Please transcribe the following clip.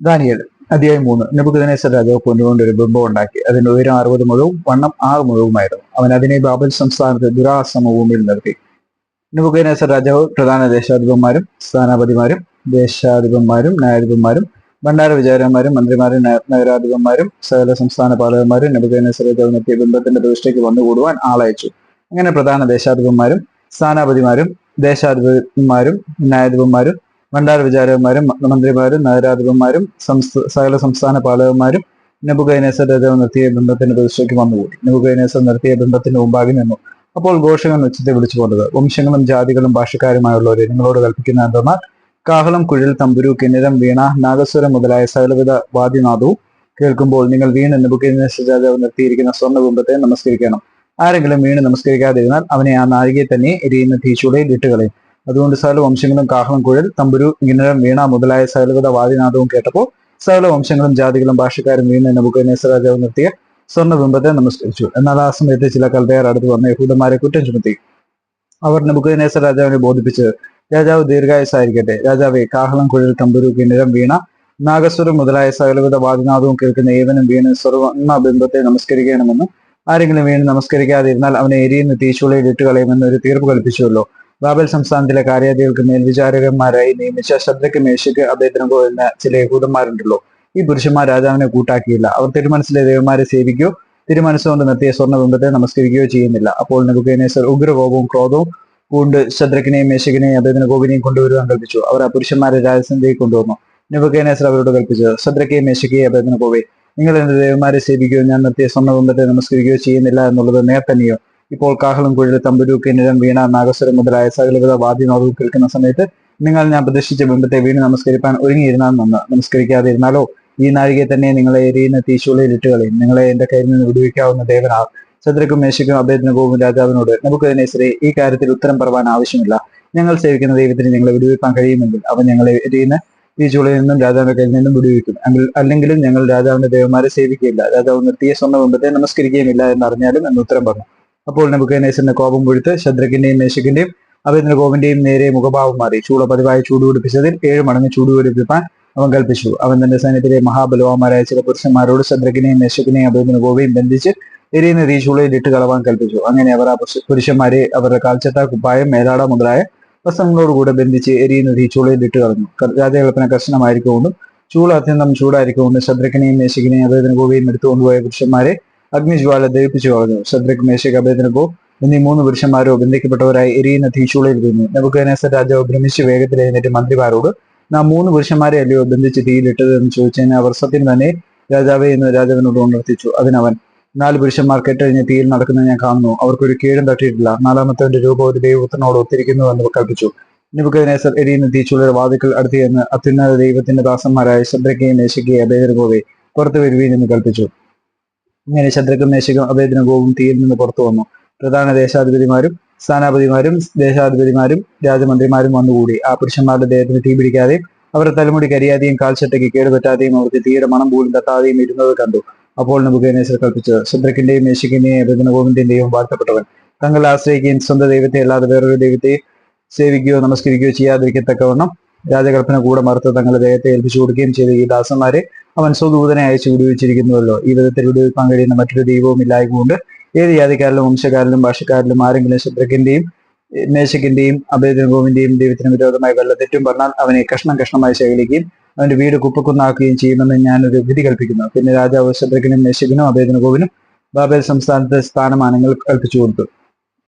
ദാനിയൽ അധ്യായം മൂന്ന്. നെബുക്കദ്നേസർ രാജാവ് കൊണ്ടുകൊണ്ട് ഒരു ബിംബം ഉണ്ടാക്കി അതിന് ഉയരം അറുപത് മുഴവും വണ്ണം ആറ് മുഴവുമായിരുന്നു. അവൻ അതിനെ ബാബൽ സംസ്ഥാനത്ത് ദുരാസമഭൂമിയിൽ നിർത്തി. നെബുക്കദ്നേസർ രാജാവ് പ്രധാന ദേശാധിപന്മാരും സ്ഥാനാപതിമാരും ദേശാധിപന്മാരും ന്യായാധിപന്മാരും ഭണ്ഡാര വിചാരന്മാരും മന്ത്രിമാരും നഗരാധിപന്മാരും സകല സംസ്ഥാന പാലകന്മാരും നെബുക്കദ്നേസർ രാജാവ് നിർത്തിയ ബിംബത്തിന്റെ പ്രതിഷ്ഠയ്ക്ക് വന്നുകൂടുവാൻ ആളയച്ചു. അങ്ങനെ പ്രധാന ദേശാധിപന്മാരും സ്ഥാനാപതിമാരും ദേശാധിപന്മാരും ന്യായാധിപന്മാരും ഭണ്ഡാര വിചാരകന്മാരും മന്ത്രിമാരും നഗരാധിപന്മാരും സകല സംസ്ഥാന പാലകന്മാരും നെബുഗൈനേസർ രാജാവ് നിർത്തിയ ബന്ധത്തിന്റെ പ്രതിഷ്ഠയ്ക്ക് വന്നുകൂടി. നെബുഗൈനേസർ നിർത്തിയ ബന്ധത്തിന്റെ മുമ്പാകെ നിന്നു. അപ്പോൾ ഘോഷകൻ ഉച്ചത്തെ വിളിച്ചു പോന്നത് വംശങ്ങളും ജാതികളും ഭാഷക്കാരുമായുള്ളവരെ നിങ്ങളോട് കൽപ്പിക്കുന്ന എന്തെന്നാൽ കാഹളം കുഴൽ തമ്പുരു കിന്നിരം വീണ നാഗസ്വരം മുതലായ സകലവിധ വാദ്യനാദവും കേൾക്കുമ്പോൾ നിങ്ങൾ വീണ് നെബുഗൈനേസർ രാജാവ് നിർത്തിയിരിക്കുന്ന സ്വർണ ബിംബത്തെ നമസ്കരിക്കണം. ആരെങ്കിലും വീണ് നമസ്കരിക്കാതിരുന്നാൽ അവനെ ആ നാഴികയെ തന്നെ എരിയുന്ന തീച്ചുടയിൽ ഇട്ടുകളയും. അതുകൊണ്ട് സകല വംശങ്ങളും കാഹളം കുഴൽ തമ്പുരു ഇങ്ങനം വീണ മുതലായ സകലവിധ വാദിനാദവും കേട്ടപ്പോൾ സകല വംശങ്ങളും ജാതികളും ഭാഷക്കാരും വീണ് നെബുക്കനേസർ രാജാവ് നിർത്തിയ സ്വർണബിംബത്തെ നമസ്കരിച്ചു. എന്നാൽ ആ സമയത്ത് ചില കൽതയാർ അടുത്ത് വന്ന യഹൂദന്മാരെ കുറ്റം ചുമത്തി. അവർ നെബുക്കനേസർ രാജാവിനെ ബോധിപ്പിച്ച് രാജാവ് ദീർഘായുസായിരിക്കട്ടെ. രാജാവേ കാഹളം കുഴൽ തമ്പുരു കിന്നിരം വീണ നാഗസ്വരം മുതലായ സകലവിധ വാദിനാദവും കേൾക്കുന്ന ഏവനും വീണ് സ്വർണ ബിംബത്തെ നമസ്കരിക്കണമെന്ന് ആരെങ്കിലും വീണ് നമസ്കരിക്കാതിരുന്നാൽ അവനെ എരിയുന്ന തീച്ചുളയിൽ ഇട്ടുകളയുമെന്ന് ഒരു തീർപ്പ് കൽപ്പിച്ചുവല്ലോ. ബാബൽ സംസ്ഥാനത്തിലെ കാര്യാദികൾക്ക് മേൽവിചാരകന്മാരായി നിയമിച്ച ശദ്രക്ക് മേശയ്ക്ക് അദ്ദേഹത്തിന് പോകുന്ന ചില യഹൂദന്മാരുണ്ടല്ലോ. ഈ പുരുഷന്മാർ രാജാവിനെ കൂട്ടാക്കിയില്ല. അവർ തിരുമനസിലെ ദേവന്മാരെ സേവിക്കുകയോ തിരുമനസ്സുകൊണ്ട് നിർത്തിയ സ്വർണബിംബത്തെ നമസ്കരിക്കുകയോ ചെയ്യുന്നില്ല. അപ്പോൾ നെബുക്കനേസർ ഉഗ്രകോപവും ക്രോധവും കൊണ്ട് ശദ്രക്കിനെയും മേശകിനെയും അദ്ദേഹത്തിന് ഗോപിനെയും കൊണ്ടുവരുവാൻ കൽപ്പിച്ചു. അവർ ആ പുരുഷന്മാരെ രാജസന്ധിയിൽ കൊണ്ടുവന്നു. നെബുക്കേനേസർ അവരോട് കൽപ്പിച്ചു ശദ്രക്കെയും മേശക്കെയും പോവേ നിങ്ങൾ എന്റെ ദേവന്മാരെ സേവിക്കുകയോ ഞാൻ നിർത്തിയ സ്വർണബിംബത്തെ നമസ്കരിക്കുകയോ ചെയ്യുന്നില്ല എന്നുള്ളത് നേർ തന്നെയോ ഇപ്പോൾ കാഹളം കുഴൽ തമ്പുരു കിന്നിരം വീണ നാഗസ്വരം മുതലായ സകലവിധ വാദ്യനാദവും കേൾക്കുന്ന സമയത്ത് നിങ്ങൾ ഞാൻ പ്രതിഷ്ഠിച്ച ബിംബത്തെ വീണ് നമസ്കരിപ്പാൻ ഒരുങ്ങിയിരുന്നാൽ നന്ന്. നമസ്കരിക്കാതിരുന്നാലോ? ഈ നാഴികയെ തന്നെ നിങ്ങളെ എരിയുന്ന തീശൂളയിൽ ഇട്ടുകളയും നിങ്ങളെ എന്റെ കയ്യിൽ നിന്ന് വിടുവിക്കാവുന്ന ദേവനാ. ചന്ദ്രക്കും മേശയ്ക്കും അഭേദനകവും രാജാവിനോട് നമുക്ക് തന്നെ ഈ കാര്യത്തിൽ ഉത്തരം പറവാൻ ആവശ്യമില്ല. ഞങ്ങൾ സേവിക്കുന്ന ദൈവത്തിന് ഞങ്ങളെ വിടുവിപ്പാൻ കഴിയുമെങ്കിൽ അവൻ ഞങ്ങളെ എരിയുന്ന തീച്ചുളയിൽ നിന്നും രാജാവിന്റെ കയ്യിൽ നിന്നും വിടുവിക്കും. അല്ലെങ്കിലും ഞങ്ങൾ രാജാവിന്റെ ദേവന്മാരെ സേവിക്കുകയില്ല. രാജാവ് നിർത്തിയ സ്വന്തം ബിംബത്തെ നമസ്കരിക്കുകയുമില്ല എന്നറിഞ്ഞാലും എന്ന് ഉത്തരം പറഞ്ഞു. അപ്പോൾ നെബുക്കനേസറിന്റെ കോപം പൊഴുത്ത് ശദ്രക്കിന്റെയും മേശക്കിന്റെയും അഭേന്ദ്ര കോപിന്റെയും നേരെ മുഖഭാവം മാറി. ചൂള പതിവായി ചൂടുപിടിപ്പിച്ചതിൽ ഏഴ് മടങ്ങ് ചൂടുപിടിപ്പിപ്പാൻ അവൻ കൽപ്പിച്ചു. അവൻ തന്റെ സൈന്യത്തിലെ മഹാബലവാന്മാരായ ചില പുരുഷന്മാരോട് ശദ്രക്കിനെയും മേശക്കിനെയും അഭേന്ദ്ര ഗോവയും ബന്ധിച്ച് എരിയുന്ന തീച്ചുളയിൽ ഇട്ട് കളവാൻ കൽപ്പിച്ചു. അങ്ങനെ അവർ ആ പുരുഷ- പുരുഷന്മാരെ അവരുടെ കാൽച്ചട്ട കുപ്പായം മേലാട മുതലായ വസ്ത്രങ്ങളോടുകൂടെ ബന്ധിച്ച് എരിയുന്ന തീച്ചുളയിൽ ഇട്ട് കളഞ്ഞു. രാജകൽപ്പന കർശനമായിരിക്കൊണ്ടും ചൂള അത്യന്തം ചൂടായിരിക്കൊണ്ടും ശദ്രക്കിനെയും മേശക്കിനെയും അഭേദന ഗോവയും എടുത്തുകൊണ്ടുപോയ പുരുഷന്മാരെ അഗ്നിജ്വാല ദഹിപ്പിച്ചു കളഞ്ഞു. ശദ്രക് മേശക് അഭേദനകോ എന്നീ മൂന്ന് പുരുഷന്മാരോ ബന്ധിക്കപ്പെട്ടവരായി എരിയുന്ന തീച്ചുളയിൽ വീണു നബുക്കനേസർ രാജാവ് ഭ്രമിച്ച് വേഗത്തിൽ എഴുന്നേറ്റ് മന്ത്രിമാരോട് നാം മൂന്ന് പുരുഷന്മാരെ അല്ലയോ ബന്ധിച്ച് തീയിലിട്ടത്? എന്ന് ചോദിച്ചതിന് അവർ സത്യം തന്നെ രാജാവെ എന്ന് രാജാവിനോട് ഉണർത്തിച്ചു. അതിനവൻ നാല് പുരുഷന്മാർ കെട്ടഴിഞ്ഞ് തീയിൽ നടക്കുന്നത് ഞാൻ കാണുന്നു. അവർക്കൊരു കീഴും തട്ടിയിട്ടില്ല. നാലാമത്തവന്റെ രൂപം ഒരു ദൈവത്തിനോട് ഒത്തിരിക്കുന്നു എന്ന് കൽപ്പിച്ചു നിബുക്കനേസർ എരിയുന്ന തീച്ചുള്ളിയുടെ വാതിക്കൽ അടുത്തിയെന്ന് അത്യുന്നത ദൈവത്തിന്റെ ദാസന്മാരായ ശദ്രക്കെയും മേശയ്ക്കെയും അഭേദനഗോവെ പുറത്തു വരുവീൻ എന്ന് കൽപ്പിച്ചു. ഇങ്ങനെ ശത്രുക്കും നേശകും അഭേദന ഗോവും തീയിൽ നിന്ന് പുറത്തു വന്നു. പ്രധാന ദേശാധിപതിമാരും സ്ഥാനാപതിമാരും ദേശാധിപതിമാരും രാജമന്ത്രിമാരും വന്നുകൂടി. ആ പുരുഷന്മാരുടെ ദേഹത്തിന് തീ പിടിക്കാതെയും അവരുടെ തലമുടി കരിയാതെയും കാൽച്ചട്ടയ്ക്ക് കേടുപറ്റാതെയും അവർക്ക് തീയുടെ മണം പോലും തട്ടാതെയും ഇരുന്നത് കണ്ടു. അപ്പോൾ നബുക്കേനേശ്വർ കൽപ്പിച്ചത് ശദ്രക്കിന്റെയും മേശക്കിന്റെയും അഭേദനഗോവിന്റെയും വാഴ്ത്തപ്പെട്ടവൻ. തങ്ങൾ ആശ്രയിക്കുകയും സ്വന്തം ദൈവത്തെ അല്ലാതെ വേറൊരു ദൈവത്തെ സേവിക്കുകയോ നമസ്കരിക്കുകയോ ചെയ്യാതിരിക്കത്തക്കവണ്ണം രാജകൽപ്പന കൂടെ മറുത്ത് തങ്ങളുടെ ദേഹത്തെ ഏൽപ്പിച്ചു കൊടുക്കുകയും ചെയ്ത ഈ ദാസന്മാരെ അവൻ സ്വദൂതനെ അയച്ചു വിടുവിച്ചിരിക്കുന്നുവല്ലോ ഈ വിധത്തിൽ വിടുവിപ്പാൻ കഴിയുന്ന മറ്റൊരു ദൈവവും ഇല്ലായ്മുണ്ട് ഏത് ജാതിക്കാരിലും വംശക്കാരിലും ഭാഷക്കാരിലും ആരെങ്കിലും ശത്രുക്കിന്റെയും മേശക്കിന്റെയും അഭേദനഗോവിന്റെയും ദൈവത്തിന് വിരോധമായി വല്ല തെറ്റും പറഞ്ഞാൽ അവനെ കഷ്ണം കഷ്ണമായി ശേഖരിക്കുകയും അവന്റെ വീട് കുപ്പക്കുന്നാക്കുകയും ചെയ്യുമെന്ന് ഞാനൊരു വിധി കൽപ്പിക്കുന്നു. പിന്നെ രാജാവ് ശത്രുക്കിനും മേശക്കിനും അഭേദനഗോവിനും ബാബേൽ സംസ്ഥാനത്തെ സ്ഥാനമാനങ്ങൾ കൽപ്പിച്ചു കൊടുത്തു.